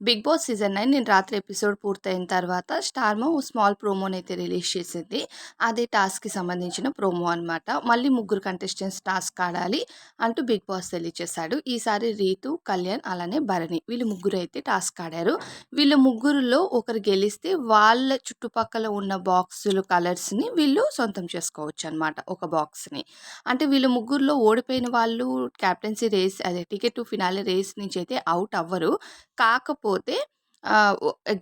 Big boss season nine నేను రాత్రి episode పూర్తయిన తర్వాత స్టార్మో ఓ స్మాల్ ప్రోమోనైతే రిలీజ్ చేసింది. అదే టాస్క్కి సంబంధించిన ప్రోమో అనమాట మళ్ళీ ముగ్గురు కంటెస్టెంట్స్ టాస్క్ ఆడాలి అంటూ బిగ్ బాస్ తెలియచేశాడు ఈసారి రీతు కళ్యాణ్ అలానే భరణి వీళ్ళు ముగ్గురు అయితే టాస్క్ ఆడారు. వీళ్ళు ముగ్గురులో ఒకరు గెలిస్తే వాళ్ళ చుట్టుపక్కల ఉన్న బాక్సులు కలర్స్ని వీళ్ళు సొంతం చేసుకోవచ్చు అనమాట ఒక బాక్స్ని. అంటే వీళ్ళు ముగ్గురులో ఓడిపోయిన వాళ్ళు క్యాప్టెన్సీ రేస్ అదే టికెట్ టు ఫినాలే రేస్ నుంచి అయితే అవుట్ అవ్వరు. కాకపోతే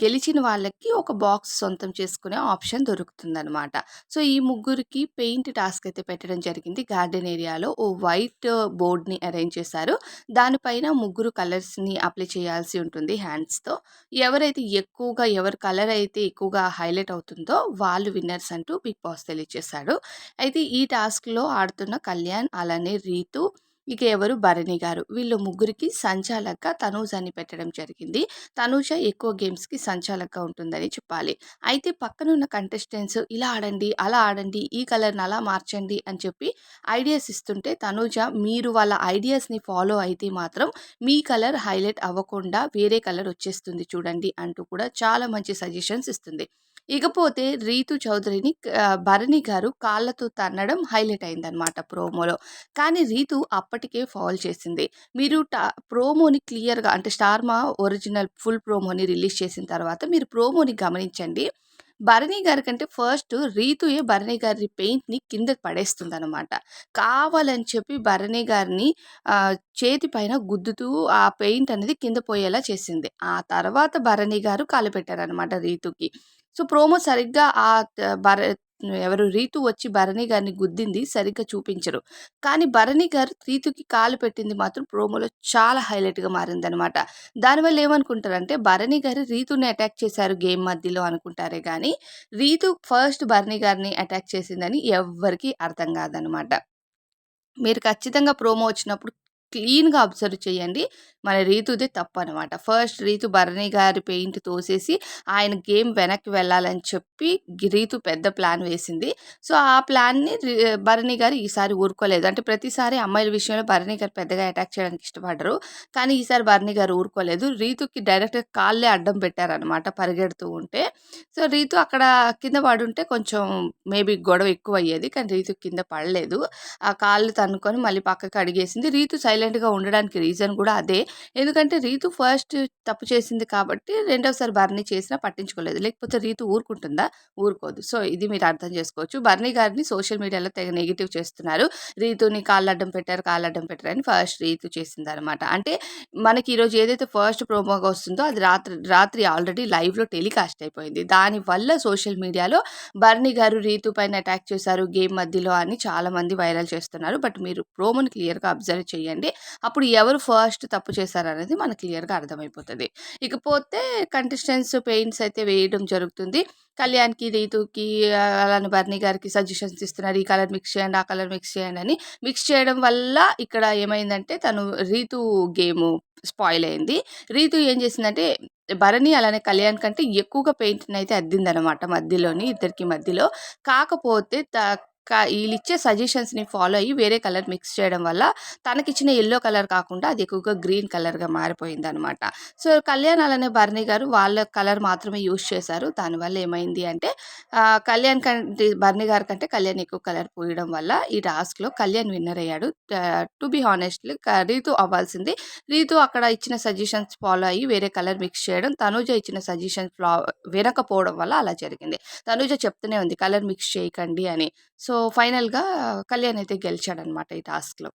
గెలిచిన వాళ్ళకి ఒక బాక్స్ సొంతం చేసుకునే ఆప్షన్ దొరుకుతుందనమాట. సో, ఈ ముగ్గురికి పెయింట్ టాస్క్ అయితే పెట్టడం జరిగింది. గార్డెన్ ఏరియాలో ఓ వైట్ బోర్డ్‌ని అరేంజ్ చేశారు. దానిపైన ముగ్గురు కలర్స్‌ని అప్లై చేయాల్సి ఉంటుంది హ్యాండ్స్‌తో. ఎవరైతే ఎక్కువగా ఎవరి కలర్ అయితే ఎక్కువగా హైలైట్ అవుతుందో వాళ్ళు విన్నర్స్ అంటూ బిగ్ బాస్ తెలియజేశాడు. అయితే ఈ టాస్క్‌లో ఆడుతున్న కళ్యాణ్, అలానే రీతు ఇక ఎవరు భరణి గారు. వీళ్ళు ముగ్గురికి సంచాలక తనూజ అని పెట్టడం జరిగింది. తనూజ ఎక్కువ గేమ్స్‌కి సంచాలక ఉంటుందని చెప్పాలి. అయితే పక్కనున్న కంటెస్టెంట్స్ ఇలా ఆడండి, అలా ఆడండి, ఈ కలర్‌ని అలా మార్చండి అని చెప్పి ఐడియాస్ ఇస్తుంటే తనూజ మీరు వాళ్ళ ఐడియాస్‌ని ఫాలో అయితే మాత్రం మీ కలర్ హైలైట్ అవ్వకుండా వేరే కలర్ వచ్చేస్తుంది చూడండి అంటూ కూడా చాలా మంచి సజెషన్స్ ఇస్తుంది. ఇకపోతే రీతు చౌదరిని భరణి గారు కాళ్ళతో తన్నడం హైలైట్ అయిందనమాట ప్రోమోలో. కానీ రీతు అప్పటికే ఫాల్ చేసింది. మీరు టా ప్రోమోని క్లియర్‌గా అంటే స్టార్మా ఒరిజినల్ ఫుల్ ప్రోమోని రిలీజ్ చేసిన తర్వాత మీరు ప్రోమోని గమనించండి. భరణి గారి కంటే ఫస్ట్ రీతుయే భరణి గారి పెయింట్‌ని కిందకి పడేస్తుందనమాట. కావాలని చెప్పి భరణి గారిని చేతి పైన గుద్దుతూ ఆ పెయింట్ అనేది కింద పోయేలా చేసింది. ఆ తర్వాత భరణి గారు కాలు పెట్టారనమాట రీతుకి. సో, ప్రోమో సరిగ్గా ఆ భర ఎవరు రీతు వచ్చి భరణి గారిని గుద్దింది సరిగ్గా చూపించరు. కానీ భరణి గారు రీతుకి కాలు పెట్టింది మాత్రం ప్రోమోలో చాలా హైలైట్‌గా మారిందనమాట. దానివల్ల ఏమనుకుంటారంటే భరణి గారు రీతుని అటాక్ చేశారు గేమ్ మధ్యలో అనుకుంటారే కానీ రీతు ఫస్ట్ భరణి గారిని అటాక్ చేసిందని ఎవ్వరికీ అర్థం కాదనమాట. మీరు ఖచ్చితంగా ప్రోమో వచ్చినప్పుడు క్లీన్‌గా అబ్జర్వ్ చేయండి. మన రీతుదే తప్పనమాట. ఫస్ట్ రీతు భరణి గారి పెయింట్ తోసేసి ఆయన గేమ్ వెనక్కి వెళ్ళాలని చెప్పి రీతు పెద్ద ప్లాన్ వేసింది. సో, ఆ ప్లాన్‌ని భరణి గారు ఈసారి ఊరుకోలేదు. అంటే ప్రతిసారి అమ్మాయిల విషయంలో భరణి గారు పెద్దగా అటాక్ చేయడానికి ఇష్టపడరు. కానీ ఈసారి భరణి గారు ఊరుకోలేదు. రీతుకి డైరెక్ట్‌గా కాళ్ళే అడ్డం పెట్టారనమాట పరిగెడుతూ ఉంటే. సో, రీతు అక్కడ కింద పడుంటే కొంచెం మేబీ గొడవ ఎక్కువ అయ్యేది. కానీ రీతు కింద పడలేదు. ఆ కాళ్ళు తన్నుకొని మళ్ళీ పక్కకి అడిగేసింది. రీతు సైలెంట్‌గా ఉండడానికి రీజన్ కూడా అదే. ఎందుకంటే రీతు ఫస్ట్ తప్పు చేసింది కాబట్టి రెండోసారి బర్ణి చేసినా పట్టించుకోలేదు. లేకపోతే రీతు ఊరుకుంటుందా? ఊరుకోదు. సో, ఇది మీరు అర్థం చేసుకోవచ్చు. బర్ణి గారిని సోషల్ మీడియాలో తెగ నెగెటివ్ చేస్తున్నారు. రీతుని కాళ్ళడ్డం పెట్టారు, కాళ్ళడ్డం పెట్టారు అని ఫస్ట్ రీతు చేసిందనమాట. అంటే మనకి ఈరోజు ఏదైతే ఫస్ట్ ప్రోమోగా వస్తుందో అది రాత్రి రాత్రి ఆల్రెడీ లైవ్‌లో టెలికాస్ట్ అయిపోయింది. దానివల్ల సోషల్ మీడియాలో భరణి గారు రీతు పైన అటాక్ చేశారు గేమ్ మధ్యలో అని చాలామంది వైరల్ చేస్తున్నారు. బట్ మీరు ప్రోమోని క్లియర్‌గా అబ్జర్వ్ చేయండి. అప్పుడు ఎవరు ఫస్ట్ తప్పు చేశారనేది మనకు క్లియర్‌గా అర్థమైపోతుంది ఇకపోతే కంటెస్టెంట్స్ పెయింట్స్ అయితే వేయడం జరుగుతుంది. కళ్యాణ్‌కి, రీతుకి అలానే భరణి గారికి సజెషన్స్ ఇస్తున్నారు. ఈ కలర్ మిక్స్ చేయండి, ఆ కలర్ మిక్స్ చేయండి అని. మిక్స్ చేయడం వల్ల ఇక్కడ ఏమైందంటే తను రీతు గేమ్ స్పాయిల్ అయింది. రీతు ఏం చేసిందంటే భరణి అలానే కళ్యాణ్ కంటే ఎక్కువగా పెయింట్‌నయితే అద్దిందనమాట మధ్యలోని ఇద్దరికి మధ్యలో. కాకపోతే వీళ్ళు ఇచ్చే సజెషన్స్‌ని ఫాలో అయ్యి వేరే కలర్ మిక్స్ చేయడం వల్ల తనకిచ్చిన ఎల్లో కలర్ కాకుండా అది ఎక్కువగా గ్రీన్ కలర్‌గా మారిపోయిందనమాట. సో, కళ్యాణ్ అనే భరణి గారు వాళ్ళ కలర్ మాత్రమే యూజ్ చేశారు. దానివల్ల ఏమైంది అంటే కళ్యాణ్ కంటే భరణి గారి కంటే కళ్యాణ్ ఎక్కువ కలర్ పోయడం వల్ల ఈ టాస్క్‌లో కళ్యాణ్ విన్నర్ అయ్యాడు. టు బీ హానెస్ట్‌లీ రీతు అవ్వాల్సింది. రీతు అక్కడ ఇచ్చిన సజెషన్స్ ఫాలో అయ్యి వేరే కలర్ మిక్స్ చేయడం, తనూజ ఇచ్చిన సజెషన్స్ ఫ్లా వినకపోవడం వల్ల అలా జరిగింది. తనూజ చెప్తూనే ఉంది కలర్ మిక్స్ చేయకండి అని. సో సో, ఫైనల్‌గా కళ్యాణ్ అయితే గెలిచాడనమాట ఈ టాస్క్‌లో.